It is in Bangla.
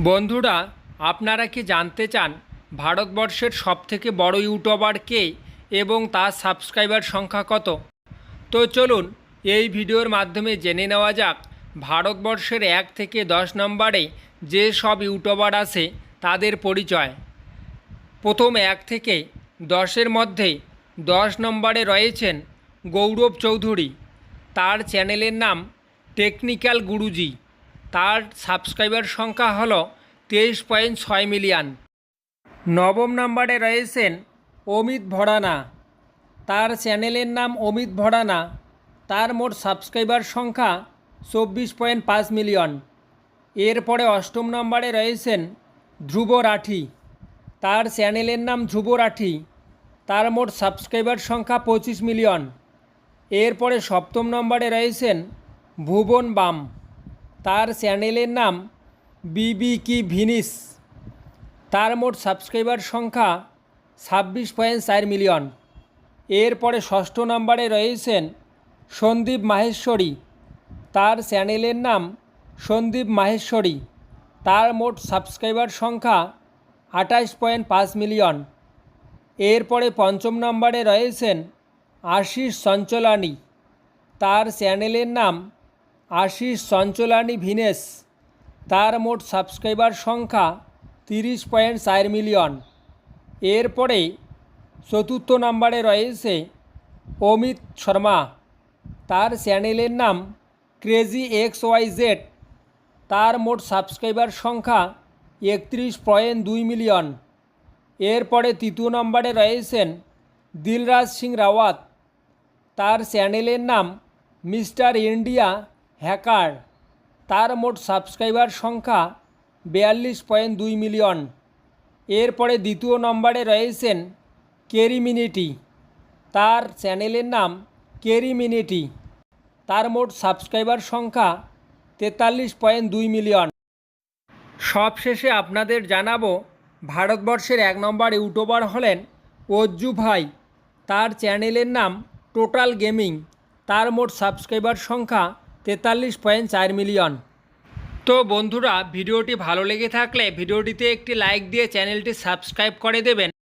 বন্ধুরা, আপনারা কি জানতে চান ভারতবর্ষের সবথেকে বড় ইউটিউবার কে এবং তার সাবস্ক্রাইবার সংখ্যা কত? তো চলুন, এই ভিডিওর মাধ্যমে জেনে নেওয়া যাক ভারতবর্ষের এক থেকে দশ নম্বরে যে সব ইউটিউবার আছে তাদের পরিচয়। প্রথম এক থেকে দশের মধ্যে দশ নম্বরে রয়েছেন গৌরব চৌধুরী। তার চ্যানেলের নাম টেকনিক্যাল গুরুজি। তার সাবস্ক্রাইবার সংখ্যা হলো তেইশ পয়েন্ট ছয় মিলিয়ন। নবম নম্বরে রয়েছেন অমিত ভরানা তার চ্যানেলের নাম অমিত ভরানা তার মোট সাবস্ক্রাইবার সংখ্যা চব্বিশ পয়েন্ট পাঁচ মিলিয়ন। এরপরে অষ্টম নম্বরে রয়েছেন ধ্রুব রাঠি। তার চ্যানেলের নাম ধ্রুব রাঠি। তার মোট সাবস্ক্রাইবার সংখ্যা পঁচিশ মিলিয়ন। এরপরে সপ্তম নম্বরে রয়েছেন ভুবন বাম। তার চ্যানেলের নাম বিবি কি ভিনিস। তার মোট সাবস্ক্রাইবার সংখ্যা ছাব্বিশ পয়েন্ট চার মিলিয়ন। এরপরে ষষ্ঠ নম্বরে রয়েছেন সন্দীপ মাহেশ্বরী। তার চ্যানেলের নাম সন্দীপ মাহেশ্বরী। তার মোট সাবস্ক্রাইবার সংখ্যা আঠাশ পয়েন্ট পাঁচ মিলিয়ন। এরপরে পঞ্চম নম্বরে রয়েছেন আশিস সঞ্চলানি তার চ্যানেলের নাম আশিস সঞ্চলানি ভিনেস তার মোট সাবস্ক্রাইবার সংখ্যা তিরিশ পয়েন্ট চার মিলিয়ন। এরপরে চতুর্থ নম্বরে রয়েছে অমিত শর্মা। তার চ্যানেলের নাম ক্রেজি এক্স ওয়াই জেড। তার মোট সাবস্ক্রাইবার সংখ্যা একত্রিশ পয়েন্ট দুই মিলিয়ন। এরপরে তৃতীয় নম্বরে রয়েছেন দিলরাজ সিং রাওয়াত। তার চ্যানেলের নাম মিস্টার ইন্ডিয়া হ্যাকার, তার মোট সাবস্ক্রাইবার সংখ্যা বিয়াল্লিশ পয়েন্ট দুই মিলিয়ন। এরপরে দ্বিতীয় নম্বরে রয়েছেন কেরিমিনিটি। তার চ্যানেলের নাম কেরিমিনিটি। তার মোট সাবস্ক্রাইবার সংখ্যা তেতাল্লিশ পয়েন্ট দুই মিলিয়ন। সবশেষে আপনাদের জানাব, ভারতবর্ষের এক নম্বর ইউটিউবার হলেন অজ্জু ভাই। তার চ্যানেলের নাম টোটাল গেমিং। তার মোট সাবস্ক্রাইবার সংখ্যা তেতাল্লিশ পয়েন্ট চার মিলিয়ন। তো বন্ধুরা, ভিডিওটি ভালো লেগে থাকলে ভিডিওটিতে একটি লাইক দিয়ে চ্যানেলটি সাবস্ক্রাইব করে দেবেন।